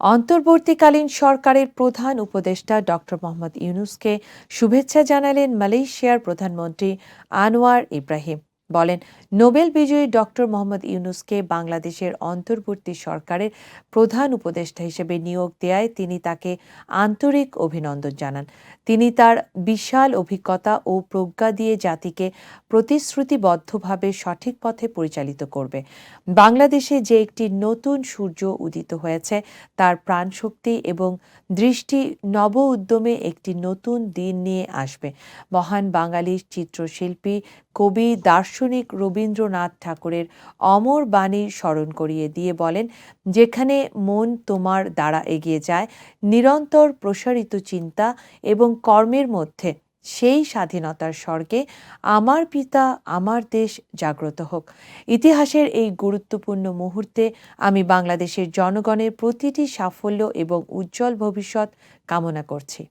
অন্তর্বর্তীকালীন সরকারের প্রধান উপদেষ্টা ড. মোহাম্মদ ইউনুসকে শুভেচ্ছা জানালেন মালয়েশিয়ার প্রধানমন্ত্রী আনোয়ার ইব্রাহিম। বলেন, নোবেল বিজয়ী ডক্টর মোহাম্মদ ইউনুসকে বাংলাদেশের অন্তর্বর্তী সরকারের প্রধান উপদেষ্টা হিসেবে নিয়োগ দেয়ায় তিনি তাকে আন্তরিক অভিনন্দন জানান। তিনি তার বিশাল অভিজ্ঞতা ও প্রজ্ঞা দিয়ে জাতিকে প্রতিশ্রুতিবদ্ধভাবে সঠিক পথে পরিচালিত করবে। বাংলাদেশে যে একটি নতুন সূর্য উদিত হয়েছে, তার প্রাণশক্তি এবং দৃষ্টি নব উদ্যমে একটি নতুন দিন নিয়ে আসবে। মহান বাঙালি চিত্রশিল্পী কবি দার্শনিক রবীন্দ্রনাথ ঠাকুরের অমর বাণী স্মরণ করিয়ে দিয়ে বলেন, যেখানে মন তোমার দ্বারা এগিয়ে যায়, নিরন্তর প্রসারিত চিন্তা এবং কর্মের মধ্যে সেই স্বাধীনতার স্বর্গে আমার পিতা, আমার দেশ জাগ্রত হোক। ইতিহাসের এই গুরুত্বপূর্ণ মুহূর্তে আমি বাংলাদেশের জনগণের প্রতিটি সাফল্য এবং উজ্জ্বল ভবিষ্যৎ কামনা করছি।